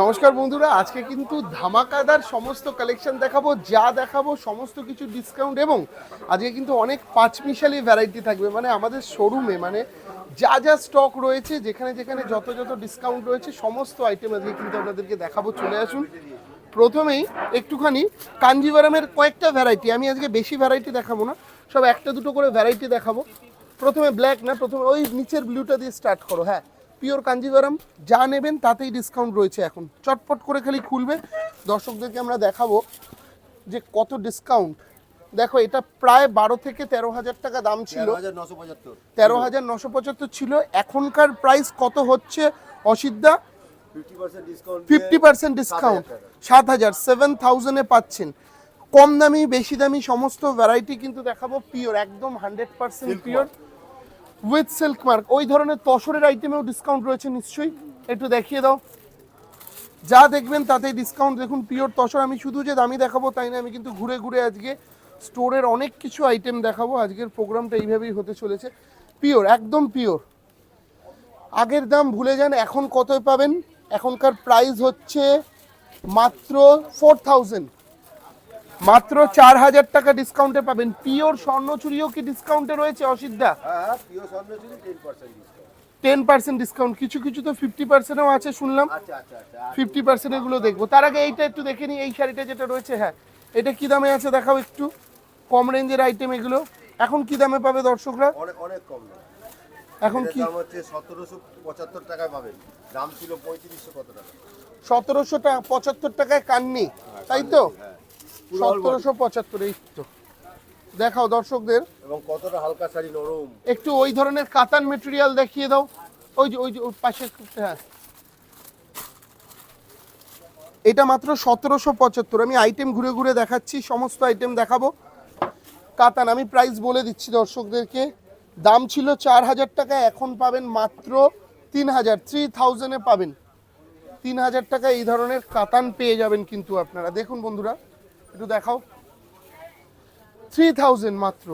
নমস্কার বন্ধুরা, আজকে কিন্তু ধামাকাদার সমস্ত কালেকশন দেখাবো, যা দেখাবো, সমস্ত কিছু ডিসকাউন্ট এবং আজকে কিন্তু অনেক পাঁচমিশালি ভ্যারাইটি থাকবে। মানে আমাদের শোরুমে মানে যা যা স্টক রয়েছে, যেখানে যেখানে যত যত ডিসকাউন্ট রয়েছে, সমস্ত আইটেম আজকে কিন্তু আপনাদেরকে দেখাবো, চলে আসুন। প্রথমেই একটুখানি কাঞ্জিভারামের কয়েকটা ভ্যারাইটি আমি আজকে বেশি ভ্যারাইটি দেখাবো না, সব একটা দুটো করে ভ্যারাইটি দেখাবো। প্রথমে ব্ল্যাক না, প্রথমে ওই নিচের ব্লুটা দিয়ে স্টার্ট করো হ্যাঁ। পিওর কাঞ্জিভারাম যা নেবেন তাতেই ডিসকাউন্ট রয়েছে এখন। চটপট করে খালি খুলবে। দর্শকদেরকে আমরা দেখাবো যে কত ডিসকাউন্ট দেখো এটা প্রায় বারো থেকে তেরো হাজার টাকা দাম ছিল। তেরো হাজার নশো পঁচাত্তর। ছিল। এখনকার প্রাইস কত হচ্ছে অসিদ্ধা fifty percent discount fifty percent discount সাত হাজার সেভেন থাউজেন্ডে পাচ্ছেন। কম দামি বেশি দামি সমস্ত ভ্যারাইটি কিন্তু দেখাবো। পিওর একদম hundred percent pure with silk mark ওই ধরনের তসরের আইটেমেও ডিসকাউন্ট রয়েছে নিশ্চয়ই। একটু দেখিয়ে দাও। যা দেখবেন তাতেই ডিসকাউন্ট দেখুন পিওর তসর। আমি শুধু যে দামি দেখাবো তাই না, আমি কিন্তু ঘুরে ঘুরে আজকে স্টোরের অনেক কিছু আইটেম দেখাবো। আজকের প্রোগ্রামটা এইভাবেই হতে চলেছে। পিওর একদম পিওর আগের দাম ভুলে যান, এখন কত পাবেন? এখনকার প্রাইস হচ্ছে মাত্র ফোর থাউজেন্ড মাত্র চার হাজার টাকা ডিসকাউন্টে পাবেন। পিওর স্বর্ণচুরিও কি ডিসকাউন্টে রয়েছে অসিদ্ধা হ্যাঁ টেন পার্সেন্ট ডিসকাউন্ট পার্সেন্ট কিছু কিছু তো ফিফটি পার্সেন্টও আছে শুনলাম। আচ্ছা আচ্ছা আচ্ছা ফিফটি পার্সেন্ট এগুলো দেখব। তার আগে এইটা একটু দেখে নিই এই শাড়িটা যেটা রয়েছে হ্যাঁ। এটা কি দামে আছে দেখাও একটু। কম রেঞ্জের আইটেম এগুলো। এখন কি দামে পাবে দর্শকরা? অনেক অনেক কম এখন কি? দাম হচ্ছে সতেরোশো পঁচাত্তর টাকায় পাবেন। দাম ছিল পঁয়ত্রিশশো কত টাকা? সতেরোশো টাকা পঁচাত্তর টাকায় কাননি। তাই তো? হ্যাঁ। সতেরোশো পঁচাত্তর এই তো। দেখাও দর্শকদের। এবং কতটা হালকা শাড়ি নরম। একটু ওই ধরনের কাতান মেটেরিয়াল দেখিয়ে দাও। ওই যে ওই যে ওর পাশে হ্যাঁ। এটা মাত্র সতেরোশো পঁচাত্তর। আমি আইটেম ঘুরে ঘুরে দেখাচ্ছি সমস্ত আইটেম দেখাবো। কাতান আমি প্রাইস বলে দিচ্ছি দর্শকদেরকে। দাম ছিল চার হাজার টাকা এখন পাবেন মাত্র তিন হাজার। থ্রি থাউজেন্ডে পাবেন। তিন হাজার টাকা এই ধরনের কাতান পেয়ে যাবেন কিন্তু আপনারা। দেখুন বন্ধুরা একটু দেখাও। থ্রি থাউজেন্ড মাত্র।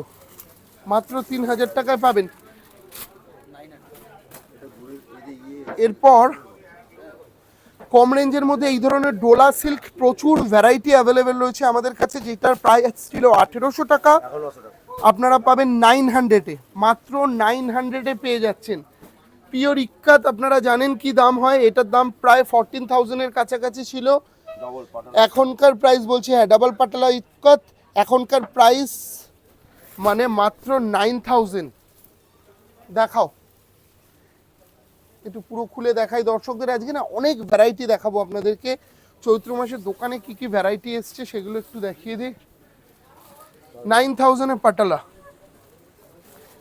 মাত্র তিন হাজার টাকায় পাবেন। এরপর কম রেঞ্জের মধ্যে এই ধরনের ডোলা সিল্ক প্রচুর ভ্যারাইটি অ্যাভেলেবেল রয়েছে আমাদের কাছে, যেটার প্রাইস ছিল আঠেরোশো টাকা। আপনারা পাবেন নাইন হান্ড্রেডে মাত্র নাইন হান্ড্রেডে পেয়ে যাচ্ছেন। পিওর ইক্কাত আপনারা জানেন কি দাম হয়? এটার দাম প্রায় ফরটিন থাউজেন্ডের কাছাকাছি ছিল। এখনকার প্রাইস বলছি হ্যাঁ ডাবল পাটালা ইক্কাত এখনকার প্রাইস মানে মাত্র নাইন থাউজেন্ড দেখাও। একটু পুরো খুলে দেখাই। দর্শকদের আজকে না অনেক ভ্যারাইটি দেখাবো আপনাদেরকে। চৈত্র মাসের দোকানে কি কি ভ্যারাইটি এসছে সেগুলো একটু দেখিয়ে দিই। নাইন থাউজেন্ডের পাটালা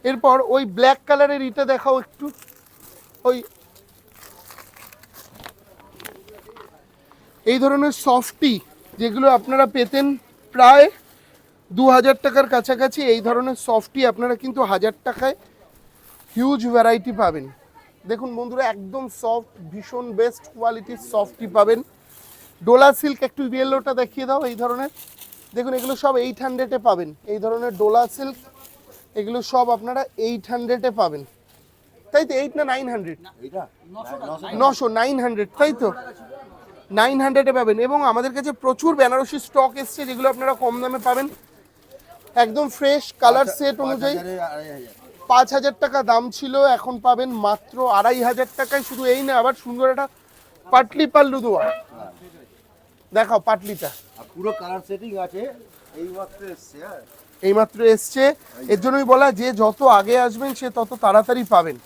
এরপর ওই ব্ল্যাক কালারের ইটা দেখাও একটু। ওই এই ধরনের সফটি যেগুলো আপনারা পেতেন প্রায় দু হাজার টাকার কাছাকাছি এই ধরনের সফটি আপনারা কিন্তু হাজার টাকায় হিউজ ভ্যারাইটি পাবেন। দেখুন বন্ধুরা একদম সফট ভীষণ বেস্ট কোয়ালিটির সফটি পাবেন। ডোলা সিল্ক একটু ইয়েলোটা দেখিয়ে দাও এই ধরনের। দেখুন এগুলো সব এইট হান্ড্রেডে পাবেন। এই ধরনের ডোলা সিল্ক এগুলো সব আপনারা এইট হান্ড্রেডে পাবেন। তাই তো এইট না নাইন হান্ড্রেড নশো নশো নাইন হান্ড্রেড তাই তো? নাইন হান্ড্রেডে পাবেন। এবং আমাদের কাছে প্রচুর বেনারসি স্টক এসছে যেগুলো আপনারা কম দামে পাবেন। একদম ফ্রেশ কালার সেট অনুযায়ী পাঁচ হাজার। টাকা দাম ছিল এখন পাবেন মাত্র আড়াই হাজার টাকায়। শুধু এই না আবার সুন্দর একটা পাটলি পাল্লু দেওয়া দেখাও পাটলিটা। পুরো কালার সেটিং আছে এই মাত্র এসছে হ্যাঁ। এইমাত্র এসছে। এর জন্যই বলা যে যত আগে আসবেন সে তত তাড়াতাড়ি পাবেন।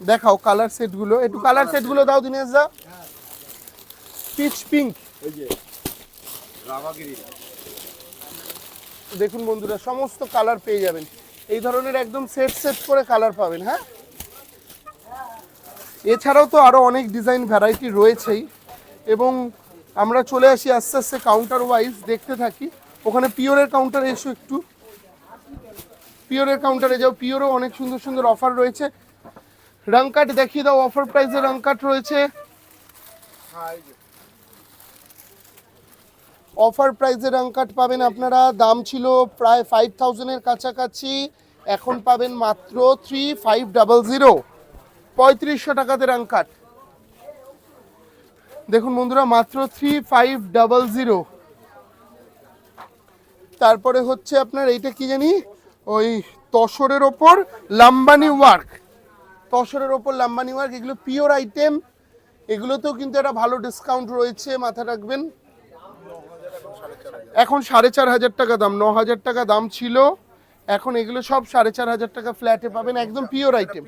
দেখাও কালার সেটগুলো একটু কালার সেটগুলো দাও দিনেশ দা। পিচ পিঙ্ক এই যে দেখুন বন্ধুরা সমস্ত কালার পেয়ে যাবেন। এই ধরনের একদম সেট সেট করে কালার পাবেন হ্যাঁ? এছাড়াও তো আরও অনেক ডিজাইন ভ্যারাইটি রয়েছেই। এবং আমরা চলে আসি আস্তে আস্তে কাউন্টার ওয়াইজ দেখতে থাকি। ওখানে পিওরের কাউন্টারে এসো একটু। পিওরের কাউন্টারে যাও। পিওরও অনেক সুন্দর সুন্দর অফার রয়েছে। রং কাট দেখিয়ে দাও অফার প্রাইসে রং কাট রয়েছে। হ্যাঁ অফার প্রাইসে কাট পাবেন আপনারা। দাম ছিল প্রায় ফাইভ থাউজেন্ডের কাছাকাছি। এখন পাবেন মাত্র থ্রি ফাইভ ডাবল জিরো পঁয়ত্রিশশো টাকাতে রং কাট দেখুন বন্ধুরা, মাত্র থ্রি ফাইভ ডাবল জিরো তারপরে হচ্ছে আপনার এইটা কি জানি? ওই তসরের ওপর লাম্বানি ওয়ার্ক তসরের ওপর লাম্বানি ওয়ার্ক এগুলো পিওর আইটেম এগুলোতেও কিন্তু একটা ভালো ডিসকাউন্ট রয়েছে মাথা রাখবেন। এখন সাড়ে চার হাজার টাকা দাম ন হাজার টাকা দাম ছিল। এখন এগুলো সব সাড়ে চার হাজার টাকা ফ্ল্যাটে পাবেন একদম পিওর আইটেম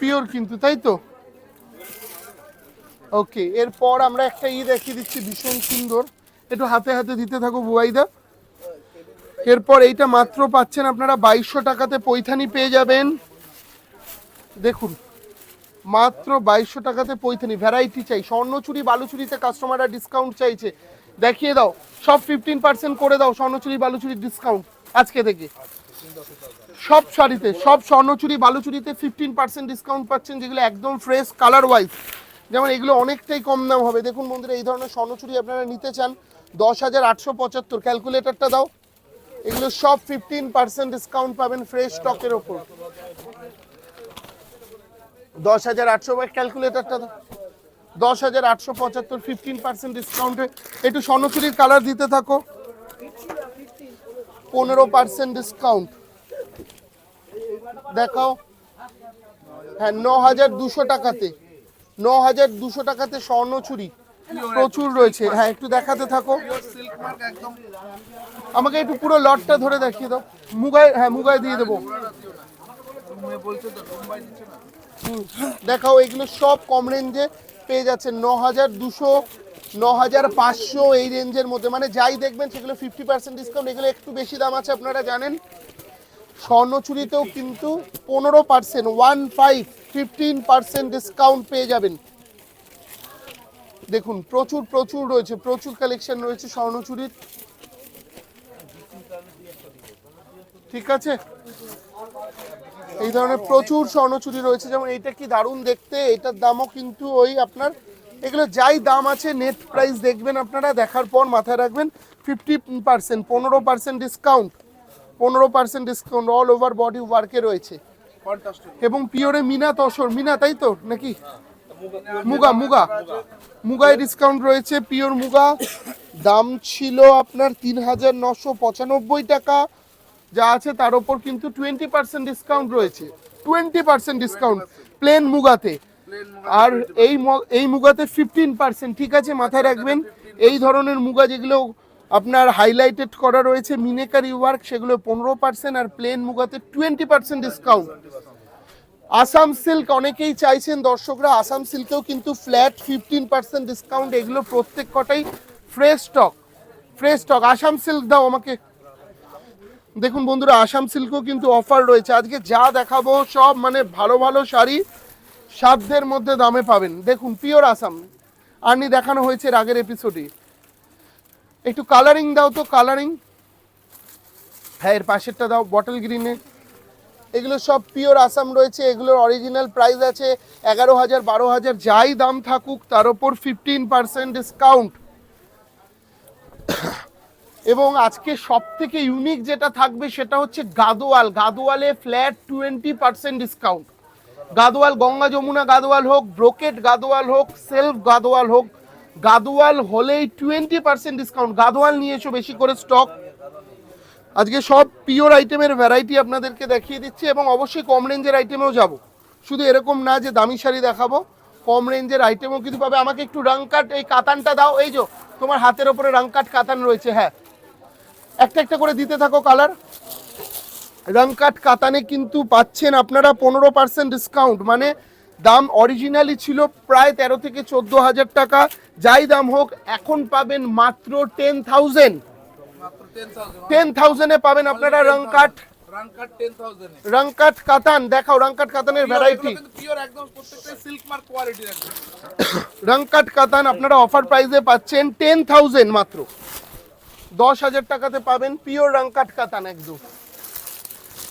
পিওর কিন্তু তাই তো? ওকে এরপর আমরা একটা ই দেখিয়ে দিচ্ছি ভীষণ সুন্দর। একটু হাতে হাতে দিতে থাকো বুয়াইদা। এরপর এইটা মাত্র পাচ্ছেন আপনারা বাইশশো টাকাতে পৈথানি পেয়ে যাবেন। দেখুন মাত্র বাইশশো টাকাতে পৈথানি। ভ্যারাইটি চাই। স্বর্ণচুরি বালুচুরিতে কাস্টমাররা ডিসকাউন্ট চাইছে। দেখিয়ে দাও। সব ফিফটিন পার্সেন্ট করে দাও স্বর্ণচুরি বালুচুরির ডিসকাউন্ট আজকে থেকে। সব শাড়িতে, সব স্বর্ণচুরি বালুচুরিতে ফিফটিন পার্সেন্ট ডিসকাউন্ট পাচ্ছেন, যেগুলো একদম ফ্রেশ কালার ওয়াইজ যেমন এগুলো অনেকটাই কম দাম হবে। দেখুন বন্ধুরা, এই ধরনের স্বর্ণচুরি আপনারা নিতে চান, দশ হাজার আটশো পঁচাত্তর। ক্যালকুলেটরটা দাও। এগুলো সব ফিফটিন পার্সেন্ট ডিসকাউন্ট পাবেন ফ্রেশ স্টকের ওপর। দশ হাজার আটশো ক্যালকুলেটরটা দাও দশ হাজার আটশো পঁচাত্তর ফিফটিন পার্সেন্ট ডিসকাউন্টে একটু স্বর্ণচুরির কালার দিতে থাকো। পনেরো পার্সেন্ট ডিসকাউন্ট দেখাও। হ্যাঁ ন হাজার দুশো টাকাতে। ন হাজার দুশো টাকাতে স্বর্ণচুরি প্রচুর রয়েছে। হ্যাঁ একটু দেখাতে থাকো। আমাকে একটু পুরো লটটা ধরে দেখিয়ে দাও। মুগায় হ্যাঁ মুগায় দিয়ে দেবো। দেখাও, এগুলো সব কম রেঞ্জে পেয়ে যাচ্ছে। ন হাজার দুশো ন হাজার পাঁচশো এই রেঞ্জের মধ্যে। মানে যাই দেখবেন, সেগুলো ফিফটি পার্সেন্ট ডিসকাউন্ট এগুলো একটু বেশি দাম আছে, আপনারা জানেন। স্বর্ণচুরিতেও কিন্তু পনেরো percent one five fifteen percent discount পেয়ে যাবেন। দেখুন, প্রচুর প্রচুর রয়েছে, প্রচুর কালেকশন রয়েছে স্বর্ণচুরির। ঠিক আছে? এই ধরনের প্রচুর স্বর্ণচুরি রয়েছে, যেমন এইটা কি দারুণ দেখতে? এটার দামও কিন্তু ওই আপনার, এগুলো যাই দাম আছে নেট প্রাইস দেখবেন আপনারা, দেখার পর মাথায় রাখবেন ফিফটি পার্সেন্ট পনেরো পার্সেন্ট ডিসকাউন্ট পনেরো percent discount all over body ওয়ার্কে রয়েছে। এবং পিওরে মিনা তসর, মিনা তাই তো, নাকি? মুগা মুগা। মুগায় ডিসকাউন্ট রয়েছে, পিওর মুগা। দাম ছিল আপনার তিন হাজার নশো পঁচানব্বই টাকা যা আছে তার উপর কিন্তু টোয়েন্টি পার্সেন্ট ডিসকাউন্ট রয়েছে। টোয়েন্টি পার্সেন্ট ডিসকাউন্ট প্লেন মুগাতে। আর এই এই মুগাতে ফিফটিন পার্সেন্ট ঠিক আছে, মাথায় রাখবেন। এই ধরনের মুগা যেগুলো আপনার হাইলাইটেড করা রয়েছে মিনেকারি ওয়ার্ক সেগুলো পনেরো পার্সেন্ট আর plain মুগাতে twenty percent discount Assam silk অনেকেই চাইছেন, দর্শকরা আসাম সিল্কেও কিন্তু ফ্ল্যাট ফিফটিন পার্সেন্ট ডিসকাউন্ট এগুলো প্রত্যেক কটাই fresh stock fresh stock Assam silk দাও আমাকে। দেখুন বন্ধুরা, আসাম সিল্কও কিন্তু অফার রয়েছে। আজকে যা দেখাবো সব মানে ভালো ভালো শাড়ি, সাধ্যের মধ্যে দামে পাবেন। দেখুন পিওর আসাম। আর্নি দেখানো হয়েছে আগের এপিসোডে একটু কালারিং দাও তো কালারিং হ্যাঁ এর পাশেরটা দাও বটল গ্রিনে এগুলো সব পিওর আসাম রয়েছে, এগুলোর অরিজিনাল প্রাইস আছে এগারো হাজার, বারো হাজার, যাই দাম থাকুক, তার ওপর ফিফটিন পার্সেন্ট ডিসকাউন্ট এবং আজকে সব থেকে ইউনিক যেটা থাকবে সেটা হচ্ছে Gadwal. গাদোয়ালে flat twenty percent discount Gadwal Ganga Jamuna Gadwal হোক ব্রোকেট গাদোয়াল হোক সেলফ গাদোয়াল হোক, গাদোয়াল হলেই টোয়েন্টি পার্সেন্ট ডিসকাউন্ট গাদোয়াল নিয়ে এসো বেশি করে স্টক আজকে সব পিওর আইটেমের ভ্যারাইটি আপনাদেরকে দেখিয়ে দিচ্ছি এবং অবশ্যই কম রেঞ্জের আইটেমেও যাব। শুধু এরকম না যে দামি শাড়ি দেখাবো, কম রেঞ্জের আইটেমও কিন্তু পাবে। আমাকে একটু রাংকাট এই কাতানটা দাও। এই যে, তোমার হাতের ওপরে রাংকাট কাতান রয়েছে হ্যাঁ। একটা একটা করে দিতে থাকো কালার রংকাট কাতানে কিন্তু পাচ্ছেন আপনারা পনেরো পার্সেন্ট ডিসকাউন্ট মানে দাম অরিজিনালি ছিল প্রায় তেরো থেকে চোদ্দ হাজার টাকা। যাই দাম হোক এখন পাবেন মাত্র টেন থাউজেন্ড টেন থাউজেন্ডে পাবেন আপনারা রংকাট থাউজেন্ড রংকাট কাতান দেখাও রংকাট কাতানের ভ্যারাইটি রংকাট কাতান আপনারা অফার প্রাইসে পাচ্ছেন টেন থাউজেন্ড মাত্র। দশ হাজার টাকাতে পাবেন পিওর রংকাট কাতান একদম।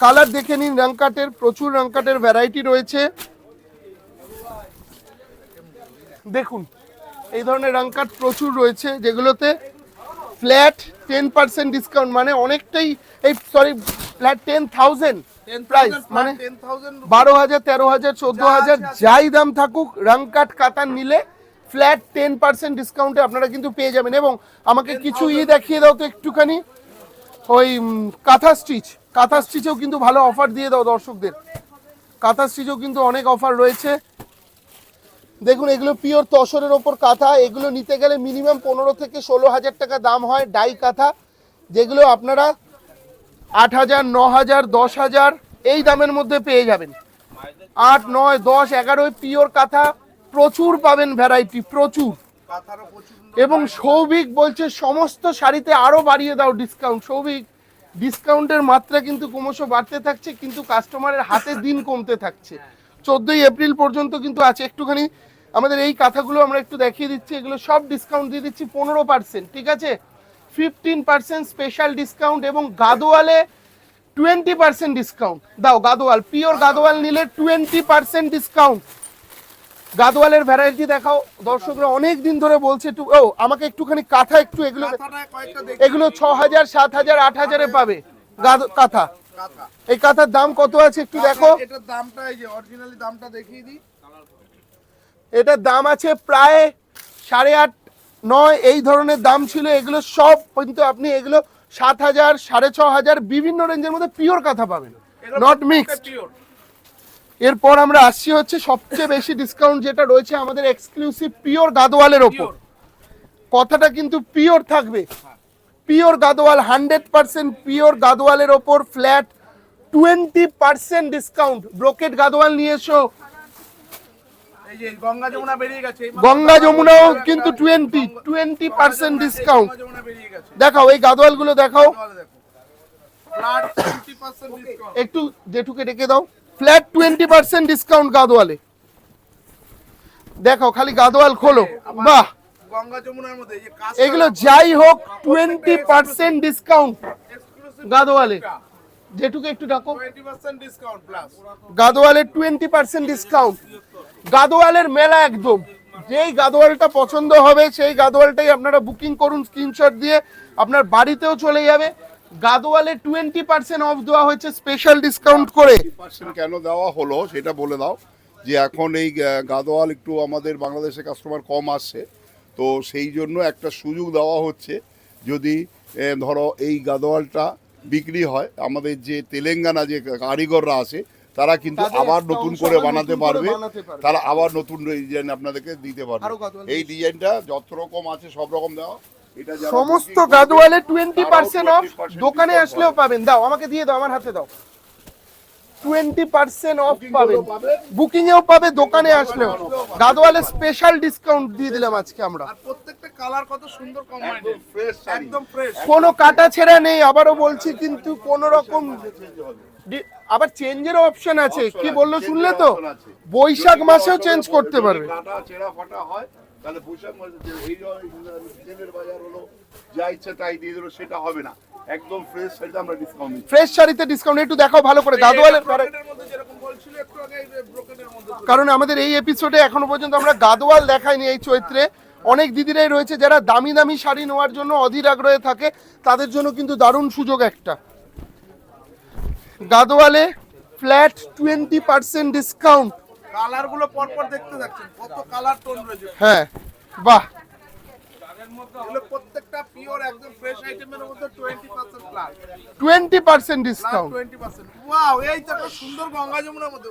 কালার দেখে নিন রংকাটের প্রচুর রংকাটের ভ্যারাইটি রয়েছে। দেখুন এই ধরনের রংকাট প্রচুর রয়েছে যেগুলোতে ফ্ল্যাট টেন পার্সেন্ট ডিসকাউন্ট মানে অনেকটাই এই sorry flat ten thousand price মানে বারো হাজার তেরো হাজার চোদ্দ হাজার যাই দাম থাকুক রং কাট কাতার নিলে ফ্ল্যাট টেন পার্সেন্ট ডিসকাউন্টে আপনারা কিন্তু পেয়ে যাবেন এবং আমাকে কিছু ই দেখিয়ে দাও তো একটুখানি। ওই কাঁথা স্টিচ কাঁথা স্টিচেও কিন্তু ভালো অফার দিয়ে দাও দর্শকদের। কাঁথা স্টিচেও কিন্তু অনেক অফার রয়েছে। দেখুন, এগুলো পিওর তসরের ওপর কাঁথা। এগুলো নিতে গেলে মিনিমাম পনেরো থেকে ষোলো হাজার টাকা দাম হয় ডাই কাঁথা। যেগুলো আপনারা আট হাজার, ন হাজার, দশ হাজার এই দামের মধ্যে পেয়ে যাবেন। আট, নয়, দশ, এগারোয় পিওর কাঁথা। প্রচুর পাবেন ভ্যারাইটি প্রচুর। এবং সৌভিক বলছে সমস্ত শাড়িতে আরও বাড়িয়ে দাও ডিসকাউন্ট সৌভিক ডিসকাউন্টের মাত্রা কিন্তু ক্রমশ বাড়তে থাকছে কিন্তু কাস্টমারের হাতে দিন কমতে থাকছে। চোদ্দই এপ্রিল পর্যন্ত কিন্তু আছে। একটুখানি আমাদের এই কথাগুলো আমরা একটু দেখিয়ে দিচ্ছি। এগুলো সব ডিসকাউন্ট দিয়ে দিচ্ছি পনেরো পার্সেন্ট ঠিক আছে? ফিফটিন পার্সেন্ট স্পেশাল ডিসকাউন্ট এবং গাদোয়ালে টোয়েন্টি পার্সেন্ট ডিসকাউন্ট দাও গাদোয়াল পিওর গাদোয়াল নিলে টোয়েন্টি পার্সেন্ট ডিসকাউন্ট গাদোয়ালের ভ্যারাইটি দেখাও। দর্শকরা অনেক দিন ধরে বলছে একটু ও আমাকে একটুখানি কাঁথা একটু এগুলো এগুলো ছ হাজার সাত হাজার আট হাজারে পাবে। কাঁথা। এই কাঁথার দাম কত আছে একটু দেখো। এটার দামটা এই যে অরিজিনালি দামটা দেখিয়ে দিই। এটার দাম আছে প্রায় সাড়ে আট নয় এই ধরনের দাম ছিল। এগুলো সব কিন্তু আপনি এগুলো সাত হাজার সাড়ে ছ হাজার বিভিন্ন রেঞ্জের মধ্যে পিওর কাঁথা পাবেন। নট মিক্সড এরপর আমরা আসছি হচ্ছে সবচেয়ে বেশি ডিসকাউন্ট যেটা রয়েছে আমাদের এক্সক্লুসিভ পিওর গাদোয়ালের ওপর। কথাটা কিন্তু পিওর থাকবে। Pure Gadwal hundred percent pure গাদোয়ালের ওপর flat twenty percent discount brocade Gadwal নিয়ে এসো। গঙ্গা যমুনা বেরিয়ে গেছে গঙ্গা যমুনাও কিন্তু টোয়েন্টি টোয়েন্টি পার্সেন্ট ডিসকাউন্ট দেখাও এই গাদোয়ালগুলো দেখাও। তাহলে দেখো। ফ্ল্যাট 50% ডিসকাউন্ট একটু জেঠুকে ডেকে দাও। ফ্ল্যাট টোয়েন্টি পার্সেন্ট ডিসকাউন্ট গাদোয়ালে। দেখো খালি গাদোয়াল খোলো। বাহ! এগুলো যাই হোক টোয়েন্টি পার্সেন্ট ডিসকাউন্ট গাদোয়ালে। যেটুকু একটু ডাকো। 20% ডিসকাউন্ট প্লাস গাদোয়ালের টোয়েন্টি পার্সেন্ট ডিসকাউন্ট গাদোয়ালের মেলা একদম। যেই গাদোয়ালটা পছন্দ হবে সেই গাদোয়ালটাই আপনারা বুকিং করুন স্ক্রিনশট দিয়ে। আপনার বাড়িতেও চলে যাবে। গাদোয়ালে টোয়েন্টি পার্সেন্ট অফ দেওয়া হয়েছে স্পেশাল ডিসকাউন্ট করে। পার্সেন্ট কেন দেওয়া হলো সেটা বলে দাও যে এখন এই গাদোয়াল একটু আমাদের বাংলাদেশে কাস্টমার কম আসছে তো সেই জন্য একটা সুযোগ দেওয়া হচ্ছে যদি ধরো এই গাদোয়ালটা বিক্রি হয় আমাদের যে তেলেঙ্গানা যে কারিগররা আছে তারা কিন্তু আবার নতুন করে বানাতে পারবে তারা আবার নতুন ডিজাইন আপনাদেরকে দিতে পারবে। এই ডিজাইনটা যত রকম আছে সব রকম দেওয়া। সমস্ত গাদোয়ালে টোয়েন্টি পার্সেন্ট অফ দোকানে আসলেও পাবেন। দাও আমাকে দিয়ে দাও আমার হাতে দাও। টোয়েন্টি পার্সেন্ট অফ পাবেন। বুকিং এও পাবে দোকানে আসলেও। গাদোয়ালে স্পেশাল ডিসকাউন্ট দিয়ে দিলাম আজকে আমরা। আর প্রত্যেকটা কালার কত সুন্দর একদম fresh শাড়ি। একদম ফ্রেশ কোনো কাটা ছেঁড়া নেই আবারও বলছি কিন্তু কোন রকম আবার চেঞ্জেরও অপশন আছে। কি বলল শুনলে তো? বৈশাখ মাসেও চেঞ্জ করতে পারবে। কাটা ছেঁড়া ফাটা হয় তাহলে বৈশাখ মাসে যে এই তেলের বাজার হলো যা ইচ্ছা তাই দিয়ে দিলো সেটা হবে না। একদম ফ্রেশ শাড়িতে আমরা ডিসকাউন্ট দিচ্ছি ফ্রেশ শাড়িতে ডিসকাউন্ট একটু দেখাও ভালো করে। গাদোয়ালের ব্রোকেটের মধ্যে যেরকম বলছিল একটু আগে ব্রোকেটের মধ্যে কারণ আমাদের এই এপিসোডে এখনও পর্যন্ত আমরা গাদোয়াল দেখাইনি এই চৈত্রে। অনেক দিদিরাই রয়েছে যারা দামি দামি শাড়ি নেওয়ার জন্য অধীর আগ্রহে থাকে তাদের জন্য কিন্তু দারুণ সুযোগ একটা। গাদোয়ালে ফ্ল্যাট টোয়েন্টি পার্সেন্ট ডিসকাউন্ট কালারগুলো পরপর দেখতে যাচ্ছেন। কত কালার টোন রয়েছে। হ্যাঁ বাহ। প্রত্যেকটা পিওর একদম ফ্রেশ আইটেমের মধ্যে 20% plus twenty percent plus discount 20% wow এই তো একটা সুন্দর গঙ্গা যমুনার মধ্যে।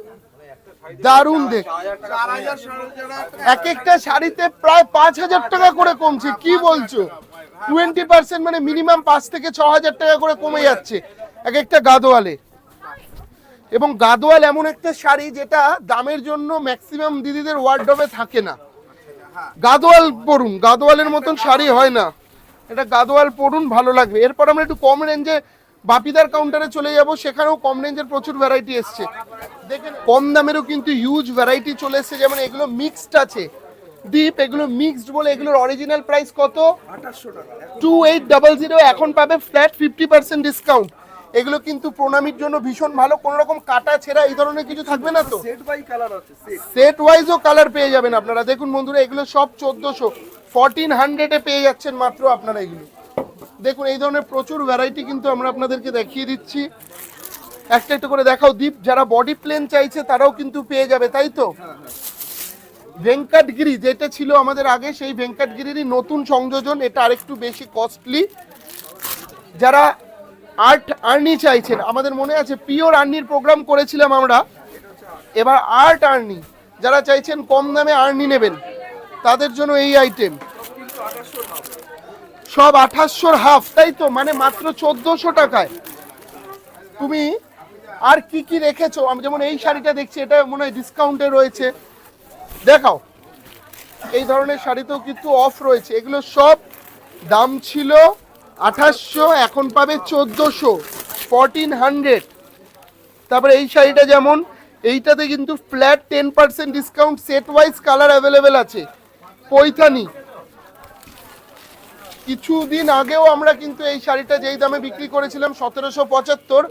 দারুণ দেখ 4000 4500 এক একটা শাড়িতে প্রায় পাঁচ হাজার টাকা করে কমছে কি বলছো? টোয়েন্টি পার্সেন্ট মানে মিনিমাম পাঁচ থেকে ছ হাজার টাকা করে কমে যাচ্ছে এক একটা গাদোয়ালে। এবং গাদোয়াল এমন একটা শাড়ি যেটা দামের জন্য ম্যাক্সিমাম দিদিদের ওয়ার্ডবে থাকে না। গাদোয়াল পরুন গাদোয়ালের মতন শাড়ি হয় না। এটা গাদোয়াল পরুন ভালো লাগবে। এরপর আমরা একটু কম রেঞ্জে বাপিদার কাউন্টারে চলে যাব সেখানেও কম রেঞ্জের প্রচুর ভ্যারাইটি এসছে। দেখেন কম দামেরও কিন্তু হিউজ ভ্যারাইটি চলে এসছে যেমন এগুলো মিক্সড আছে। ডিপ এগুলো মিক্সড বলে এগুলোর অরিজিনাল প্রাইস কত? টু এইট ডাবল জিরো এখন পাবে ফ্ল্যাট ফিফটি পার্সেন্ট ডিসকাউন্ট এগুলো কিন্তু প্রণামীর জন্য ভীষণ ভালো। কোনো রকম কাটা ছেঁড়া এই ধরনের কিছু থাকবে না তো? সেট বাই কালার আছে সেট ওয়াইজও কালার পেয়ে যাবেন আপনারা। দেখুন বন্ধুরা এগুলো সব চোদ্দোশো। ফোরটিন হান্ড্রেডে পেয়ে যাচ্ছেন মাত্র আপনারা এগুলো। দেখুন এই ধরনের প্রচুর ভ্যারাইটি কিন্তু আমরা আপনাদেরকে দেখিয়ে দিচ্ছি। একটা একটা করে দেখাও। দীপ যারা বডি প্লেন চাইছে তারাও কিন্তু পেয়ে যাবে তাই তো? ভেঙ্কটগিরি যেটা ছিল আমাদের আগে সেই ভেঙ্কটগিরিরই নতুন সংযোজন। এটা আরেকটু বেশি কস্টলি যারা আর্ট আর্নি চাইছেন। আমাদের মনে আছে পিওর আর্নির প্রোগ্রাম করেছিলাম আমরা। এবার আর্ট আর্নি। যারা চাইছেন কম দামে আর্নি নেবেন, তাদের জন্য এই আইটেম। সব আঠাশশোর হাফ, তাই তো? মানে মাত্র চোদ্দশো টাকায়। তুমি আর কি কি রেখেছো? আমি যেমন এই শাড়িটা দেখছি, এটা মনে হয় ডিসকাউন্টে রয়েছে। দেখাও। এই ধরনের শাড়িতেও কিন্তু অফ রয়েছে। এগুলো সব দাম ছিল আঠাশশো, এখন পাবে চোদ্দোশো ফরটিন হান্ড্রেড তারপরে এই শাড়িটা যেমন, এইটাতে কিন্তু flat ten percent discount set wise colour available আছে। পৈথানি। কিছুদিন আগেও আমরা কিন্তু এই শাড়িটা যেই দামে বিক্রি করেছিলাম সতেরোশো পঁচাত্তর,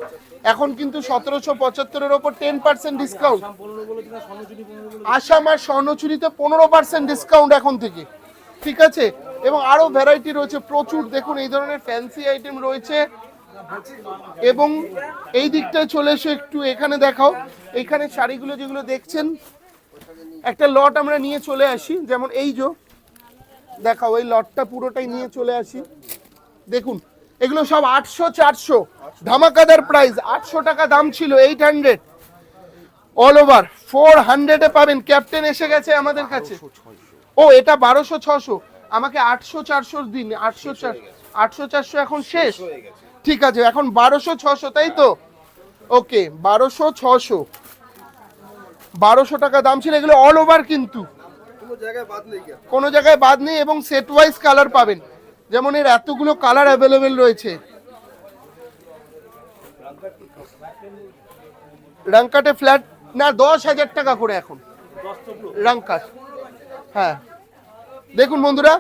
এখন কিন্তু সতেরোশো পঁচাত্তরের ওপর টেন পার্সেন্ট ডিসকাউন্ট আসাম আর স্বর্ণচুরিতে পনেরো পার্সেন্ট ডিসকাউন্ট এখন থেকে। ঠিক আছে? এবং আরও ভ্যারাইটি রয়েছে, প্রচুর। দেখুন, এই ধরনের ফ্যান্সি আইটেম রয়েছে। এবং এই দিকটায় চলে এসে একটু এখানে দেখাও। এখানে শাড়িগুলো যেগুলো দেখছেন, একটা লট আমরা নিয়ে চলে আসি। যেমন এই যে, দেখাও, এই লটটা পুরোটাই নিয়ে চলে আসি। দেখুন, এগুলো সব আটশো, চারশো। ধামাকাদার প্রাইস আটশো টাকা দাম ছিল eight hundred all over four হান্ড্রেডে পাবেন। ক্যাপ্টেন এসে গেছে আমাদের কাছে। ও, এটা বারোশো, ছশো। আমাকে আটশো চারশোর দিন আটশো চার আটশো চারশো এখন শেষ ঠিক আছে এখন বারোশো ছশো তাই তো? ওকে বারোশো ছশো। বারোশো টাকা দাম ছিল এগুলো অল ওভার কিন্তু। কোনো জায়গায় বাদ নেই এবং সেট ওয়াইজ কালার পাবেন। যেমন এর এতগুলো কালার অ্যাভেলেবেল রয়েছে। রাঙ্কাটে ফ্ল্যাট না দশ হাজার টাকা করে এখন। রাঙ্কাট হ্যাঁ। দেখুন বন্ধুরা,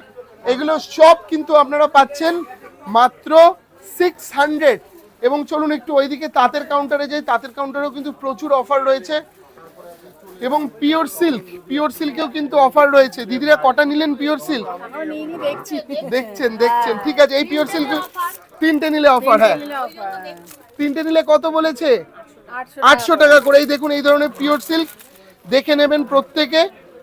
এগুলো সব কিন্তু আপনারা পাচ্ছেন মাত্র সিক্স হান্ড্রেড এবং চলুন একটু ওইদিকে তাঁতের কাউন্টারে যাই, তাঁতের কাউন্টারেও কিন্তু প্রচুর অফার রয়েছে। এবং পিওর সিল্ক পিওর সিল্কেও কিন্তু অফার রয়েছে। দিদিরা কটা নিলেন পিওর সিল্ক দেখছেন দেখছেন। ঠিক আছে, এই পিওর সিল্ক তিনটে নিলে অফার হ্যাঁ। তিনটে নিলে কত বলেছে? আটশো টাকা করে। এই দেখুন, এই ধরনের পিওর সিল্ক দেখে নেবেন প্রত্যেকে।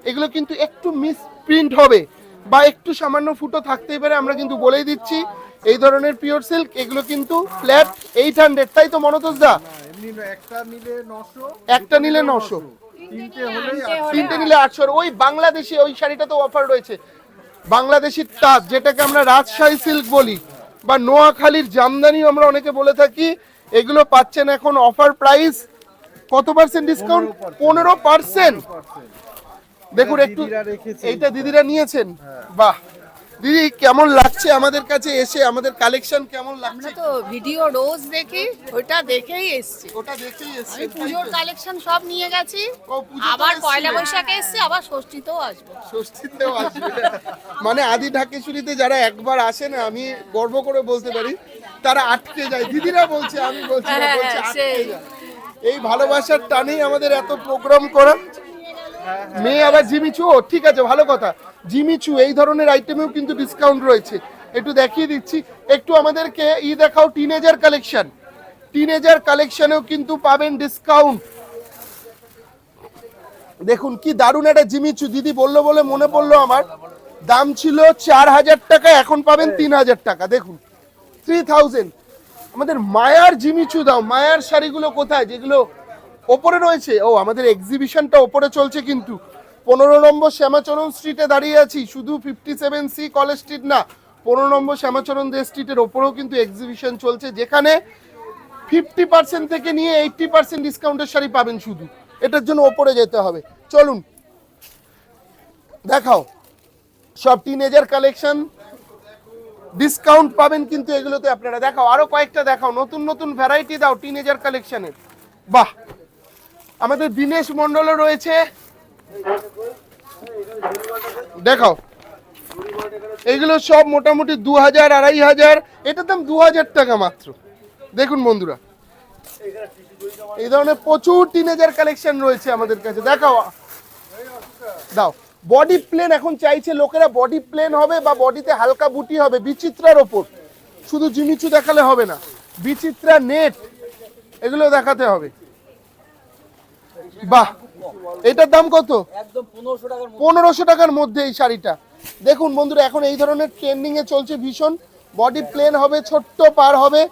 এগুলো কিন্তু একটু মিস প্রিন্ট হবে। বা একটু সামান্য ফুটো থাকতেই পারে আমরা কিন্তু বলেই দিচ্ছি এই ধরনের পিওর সিল্ক এগুলো কিন্তু ফ্ল্যাট এইট হান্ড্রেড তাই তো মনোতোষ দা? এমনি একটা নিলে নশো। একটা নিলে নশো তিনটে তিনটে নিলে আটশো ওই বাংলাদেশি ওই শাড়িটা তো অফার রয়েছে। বাংলাদেশি তাঁত যেটাকে আমরা রাজশাহী সিল্ক বলি বা নোয়াখালীর জামদানিও আমরা অনেকে বলে থাকি এগুলো পাচ্ছেন এখন অফার প্রাইস কত পার্সেন্ট ডিসকাউন্ট পনেরো পার্সেন্ট দেখুন একটু এইটা দিদিরা নিয়েছেন? বাহ। দিদি কেমন লাগছে আমাদের কাছে এসে? আমাদের কালেকশন কেমন আমরা লাগছে? তো ভিডিও রোজ দেখি ওইটা দেখেই এসছি। ওটা দেখেই এসছে পুজোর কালেকশন সব নিয়ে গেছি। আবার পয়লা বৈশাখে এসছি আবার ষষ্ঠীতেও আসব। ষষ্ঠীতেও আসবে। মানে আদি ঢাকেশ্বরীতে যারা একবার আসে না আমি গর্ব করে বলতে পারি তারা আটকে যায়। দিদিরা বলছে আমি বলছি হ্যাঁ, বলছে হ্যাঁ, আটকে যায়। এই ভালোবাসার টানেই আমাদের এত প্রোগ্রাম করা। মেয়ে আবার জিমিচু ও, ঠিক আছে, ভালো কথা। জিমিচু এই ধরনের আইটেমেও কিন্তু ডিসকাউন্ট রয়েছে। একটু দেখিয়ে দিচ্ছি। একটু আমাদেরকে ই দেখাও টিনেজার কালেকশন টিনেজার কালেকশনেও কিন্তু পাবেন ডিসকাউন্ট দেখুন, কি দারুণ একটা জিমিচু দিদি বলল বলে মনে পড়ল আমার। দাম ছিল চার হাজার টাকা, এখন পাবেন তিন হাজার টাকা। দেখুন থ্রি থাউজেন্ড আমাদের মায়ার জিমিচু দাও। মায়ার শাড়িগুলো কোথায়? যেগুলো ওপরে রয়েছে। ও, আমাদের এক্সিবিশনটা ওপরে চলছে কিন্তু। পনেরো নম্বর শ্যামাচরণ স্ট্রিটে দাঁড়িয়ে আছি। শুধু fifty seven C college street না, পনেরো নম্বর শ্যামাচরণ দে স্ট্রিটের ওপরেও কিন্তু এক্সিবিশন চলছে, যেখানে ফিফটি পার্সেন্ট থেকে নিয়ে এইটটি পার্সেন্ট ডিসকাউন্টের শাড়ি পাবেন শুধু। এটার জন্য ওপরে যেতে হবে। চলুন, দেখাও। সব টিনেজার কালেকশন ডিসকাউন্ট পাবেন কিন্তু এগুলোতে আপনারা। দেখাও, আরও কয়েকটা দেখাও। নতুন নতুন ভ্যারাইটি দাও টিনেজার কালেকশনের বাহ! আমাদের দীনেশ মন্ডলও রয়েছে। দেখাও। এগুলো সব মোটামুটি দু হাজার, আড়াই হাজার। এটার দাম দু হাজার টাকা মাত্র। দেখুন বন্ধুরা। এই ধরনের প্রচুর টিনেজার কালেকশন রয়েছে আমাদের কাছে। দেখাও। দাও। বডি প্লেন এখন চাইছে লোকেরা বডি প্লেন হবে বা বডিতে হালকা বুটি হবে, বিচিত্রার ওপর। শুধু জিমিচু দেখালে হবে না। বিচিত্রা নেট এগুলো দেখাতে হবে। বাহ এটার দাম কত? পনেরোশো টাকার মধ্যে। এই শাড়িটা। দেখুন বন্ধুরা এখন এই ধরনের ট্রেন্ডিং এ চলছে ভীষণ। বডি প্লেন হবে ছোট্ট পার হবে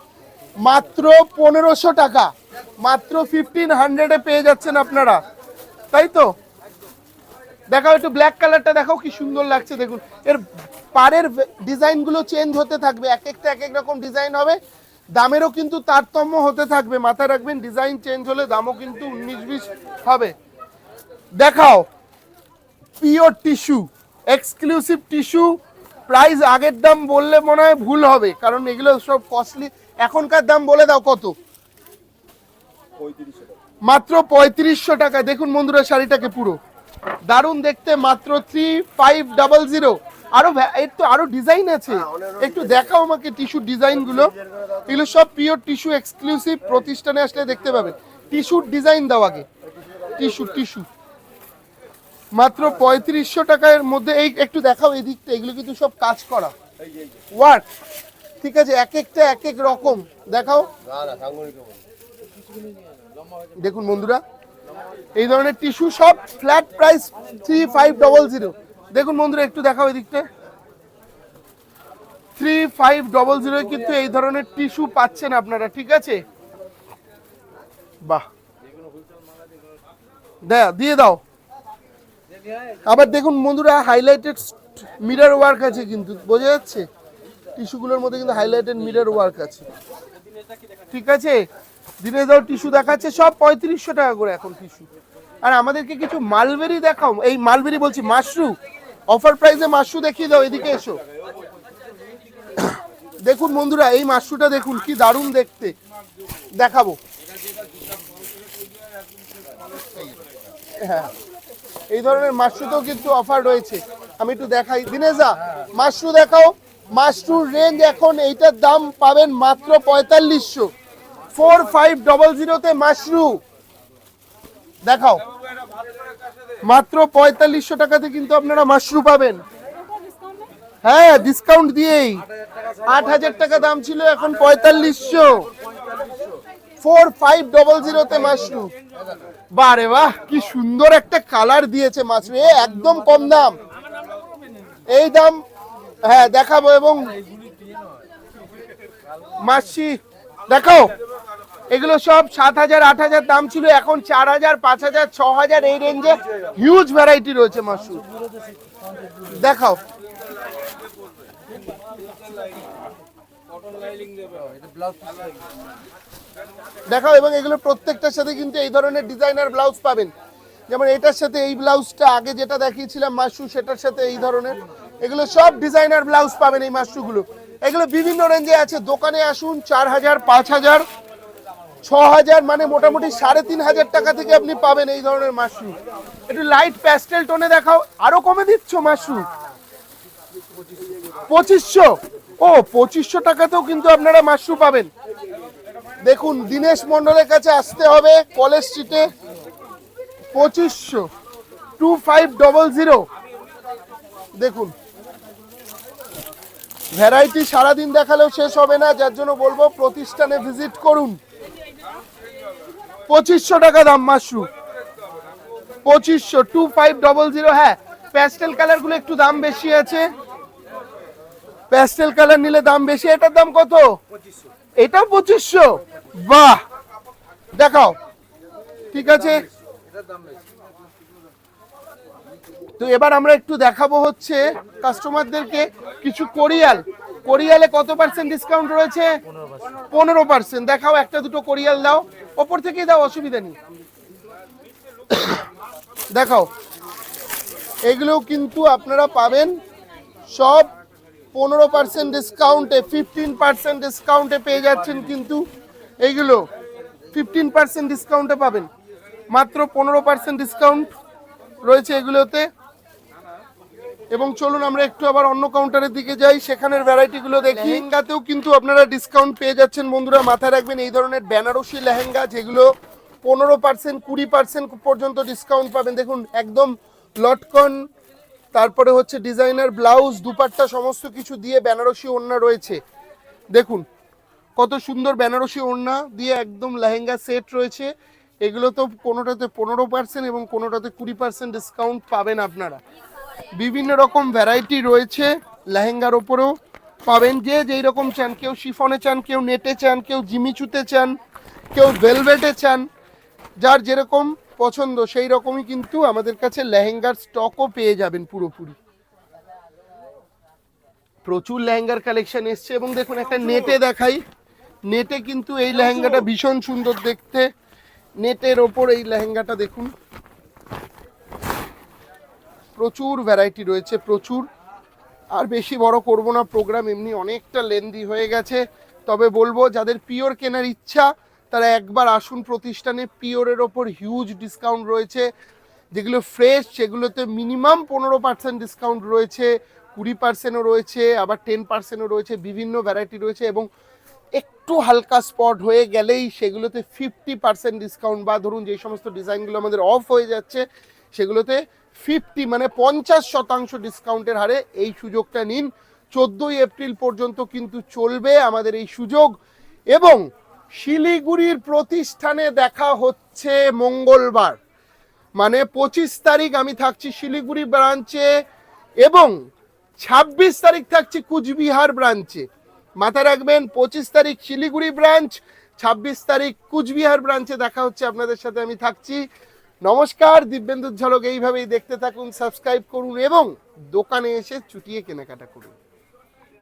মাত্র পনেরোশো টাকা। মাত্র ফিফটিন হান্ড্রেডে পেয়ে যাচ্ছেন আপনারা। তাই তো? দেখাও একটু ব্ল্যাক কালারটা দেখাও কি সুন্দর লাগছে দেখুন। এর পাড়ের ডিজাইনগুলো চেঞ্জ হতে থাকবে এক একটা এক এক রকম ডিজাইন হবে। দামেরও কিন্তু তারতম্য হতে থাকবে মাথায় রাখবেন ডিজাইন চেঞ্জ হলে দামও কিন্তু উনিশ বিশ হবে। দেখাও pure tissue exclusive tissue price আগের দাম বললে মনে হয় ভুল হবে কারণ এগুলো সব কস্টলি এখনকার দাম বলে দাও কত? মাত্র পঁয়ত্রিশশো টাকা দেখুন বন্ধুরা শাড়িটাকে পুরো। দারুণ দেখতে মাত্র থ্রি ফাইভ ডাবল জিরো আরও এর তো আরও ডিজাইন আছে। একটু দেখাও আমাকে টিস্যু ডিজাইনগুলো এগুলো সব পিওর টিস্যু এক্সক্লুসিভ প্রতিষ্ঠানে আসলে দেখতে পাবেন। টিস্যুর ডিজাইন দাও আগে। টিস্যু টিস্যু মাত্র পঁয়ত্রিশশো টাকার মধ্যে এই একটু দেখাও এই দিকটা এগুলো কিন্তু সব কাজ করা। ওয়ার্ক ঠিক আছে এক একটা এক এক রকম। দেখাও। দেখুন বন্ধুরা। এই ধরনের টিস্যু সব flat price three five double zero দেখুন বন্ধুরা, একটু দেখাও এই দিকটা থ্রি ফাইভ ডবল জিরো কিন্তু এই ধরনের টিস্যু পাচ্ছেন আপনারা, ঠিক আছে? বাহ। দেয়া দিয়ে দাও। আবার দেখুন বন্ধুরা হাইলাইটেড মিরর ওয়ার্ক আছে কিন্তু, বোঝা যাচ্ছে? টিস্যুগুলোর মধ্যে কিন্তু হাইলাইটেড মিরর ওয়ার্ক আছে। ঠিক আছে? দিনে দাও টিস্যু দেখাচ্ছে, সব পঁয়ত্রিশশো টাকা করে এখন টিস্যু। আর আমাদেরকে কিছু মালবেরি দেখাও। এই মালবেরি বলছি মাশরু অফার প্রাইসে মাশরু দেখিয়ে দাও, এদিকে এসো। দেখুন বন্ধুরা, এই মাশরুটা দেখুন, কি দারুণ দেখতে। দেখাবো। হ্যাঁ। এই ধরনের মাশরুতেও কিন্তু অফার রয়েছে। আমি একটু দেখাই। দিনেশা মাশরু দেখাও। মাশরুর রেঞ্জ এখন এইটার দাম পাবেন মাত্র পঁয়তাল্লিশশো। ফোর ফাইভ ডবল জিরোতে মাশরু। দেখাও। মাত্র পঁয়তাল্লিশশো টাকাতে কিন্তু আপনারা মাশরু পাবেন। হ্যাঁ ডিসকাউন্ট দিয়েই। আট হাজার টাকা দাম ছিল এখন পঁয়তাল্লিশশো। ফোর ফাইভ ডবল জিরোতে মাশরু। বারে বাহ, কি সুন্দর একটা কালার দিয়েছে মাশরু। এ, একদম কম দাম। এই দাম হ্যাঁ দেখাবো এবং মাসি দেখাও এগুলো সব সাত হাজার, আট হাজার দাম ছিল, এখন চার হাজার, পাঁচ হাজার, ছ হাজার, এই রেঞ্জে হিউজ ভ্যারাইটি রয়েছে মাশরুম। দেখাও। দেখাও, এবং এগুলো প্রত্যেকটার সাথে কিন্তু এই ধরনের ডিজাইনার ব্লাউজ পাবেন। যেমন এটার সাথে এই ব্লাউজটা আগে যেটা দেখিয়েছিলাম মাশরু সেটার সাথে এই ধরনের। এগুলো সব ডিজাইনার ব্লাউজ পাবেন এই মাশরুগুলো এগুলো বিভিন্ন রেঞ্জে আছে। দোকানে আসুন চার হাজার পাঁচ হাজার ছ হাজার মানে মোটামুটি সাড়ে তিন হাজার টাকা থেকে আপনি পাবেন এই ধরনের মাশরুম একটু লাইট প্যাস্টেল টোনে দেখাও। আরও কমে দিচ্ছ মাশরুম পঁচিশশো? ও, পঁচিশশো টাকাতেও কিন্তু আপনারা মাশরুম পাবেন। দেখুন, দীনেশ মন্ডলের কাছে আসতে হবে কলেজ স্ট্রিটে পঁচিশশো। টু ফাইভ ডবল জিরো দেখুন ভ্যারাইটি সারাদিন দেখালেও শেষ হবে না, যার জন্য বলব প্রতিষ্ঠানে ভিজিট করুন। পঁচিশশো টাকা দাম মাশরুম। পঁচিশশো টু ফাইভ ডবল জিরো হ্যাঁ প্যাস্টেল কালারগুলো একটু দাম বেশি আছে। প্যাস্টেল কালার নিলে দাম বেশি, এটার দাম কত? এটা পঁচিশশো। বাহ! দেখাও। ঠিক আছে? তো এবার আমরা একটু দেখাবো হচ্ছে কাস্টমারদেরকে কিছু কোরিয়াল কোরিয়ালে কত পার্সেন্ট ডিসকাউন্ট রয়েছে? পনেরো পার্সেন্ট দেখাও, একটা দুটো কোরিয়াল দাও। ওপর থেকেই দাও, অসুবিধা নেই। দেখাও। এগুলো কিন্তু আপনারা পাবেন সব পনেরো পার্সেন্ট ডিসকাউন্টে ফিফটিন পার্সেন্ট ডিসকাউন্টে পেয়ে যাচ্ছেন কিন্তু এইগুলো ফিফটিন পার্সেন্ট ডিসকাউন্টে পাবেন। মাত্র পনেরো পার্সেন্ট ডিসকাউন্ট রয়েছে এগুলোতে। এবং চলুন আমরা একটু আবার অন্য কাউন্টারের দিকে যাই। সেখানের ভ্যারাইটিগুলো দেখি। লেহেঙ্গাতেও কিন্তু আপনারা ডিসকাউন্ট পেয়ে যাচ্ছেন। বন্ধুরা, মাথায় রাখবেন, এই ধরনের বেনারসি লেহেঙ্গা, যেগুলো পনেরো পার্সেন্ট কুড়ি পার্সেন্ট পর্যন্ত ডিসকাউন্ট পাবেন। দেখুন, একদম লটকন, তারপরে হচ্ছে ডিজাইনার ব্লাউজ দুপাট্টা, সমস্ত কিছু দিয়ে বেনারসি ওড়না রয়েছে। দেখুন, কত সুন্দর বেনারসি ওড়না দিয়ে একদম লেহেঙ্গা সেট রয়েছে। এগুলো তো কোনোটাতে পনেরো পার্সেন্ট এবং কোনোটাতে কুড়ি পার্সেন্ট ডিসকাউন্ট পাবেন আপনারা। বিভিন্ন রকম ভ্যারাইটি রয়েছে লেহেঙ্গার ওপরেও। পাবেন যে যেই রকম চান, কেউ শিফনে চান, কেউ নেটে চান, কেউ জিমিচুতে চান, কেউ ভেলভেটে চান, যার যেরকম পছন্দ সেই রকমই কিন্তু আমাদের কাছে লেহেঙ্গার স্টকও পেয়ে যাবেন পুরোপুরি। প্রচুর লেহেঙ্গার কালেকশন এসছে এবং দেখুন একটা নেটে দেখাই। নেটে কিন্তু এই লেহেঙ্গাটা ভীষণ সুন্দর দেখতে। নেটের ওপর এই লেহেঙ্গাটা দেখুন। প্রচুর ভ্যারাইটি রয়েছে, প্রচুর। আর বেশি বড় করব না প্রোগ্রাম এমনি অনেকটা লেন্দি হয়ে গেছে। তবে বলব, যাদের পিওর কেনার ইচ্ছা, তারা একবার আসুন প্রতিষ্ঠানে, পিওরের ওপর হিউজ ডিসকাউন্ট রয়েছে। যেগুলো ফ্রেশ সেগুলোতে মিনিমাম পনেরো পার্সেন্ট ডিসকাউন্ট রয়েছে, কুড়ি পার্সেন্টও রয়েছে, আবার টেন পার্সেন্টও রয়েছে, বিভিন্ন ভ্যারাইটি রয়েছে এবং একটু হালকা স্পট হয়ে গেলেই সেগুলোতে ফিফটি পার্সেন্ট ডিসকাউন্ট বা ধরুন যে সমস্ত ডিজাইনগুলো আমাদের অফ হয়ে যাচ্ছে, সেগুলোতে ফিফটি মানে পঞ্চাশ শতাংশ ডিসকাউন্টের হারে এই সুযোগটা নিন। চোদ্দোই এপ্রিল পর্যন্ত কিন্তু চলবে আমাদের এই সুযোগ। এবং শিলিগুড়ির প্রতিষ্ঠানে দেখা হচ্ছে মঙ্গলবার। মানে পঁচিশ তারিখ আমি থাকছি শিলিগুড়ি ব্রাঞ্চে এবং ছাব্বিশ তারিখ থাকছি কুচবিহার ব্রাঞ্চে। মাথায় রাখবেন, পঁচিশ তারিখ শিলিগুড়ি ব্রাঞ্চ, ছাব্বিশ তারিখ কুচবিহার ব্রাঞ্চে দেখা হচ্ছে। আপনাদের সাথে আমি থাকছি। নমস্কার দিব্যেন্দুর ঝলক এইভাবেই দেখতে থাকুন সাবস্ক্রাইব করুন এবং দোকানে এসে চুটিয়ে কেনাকাটা করুন।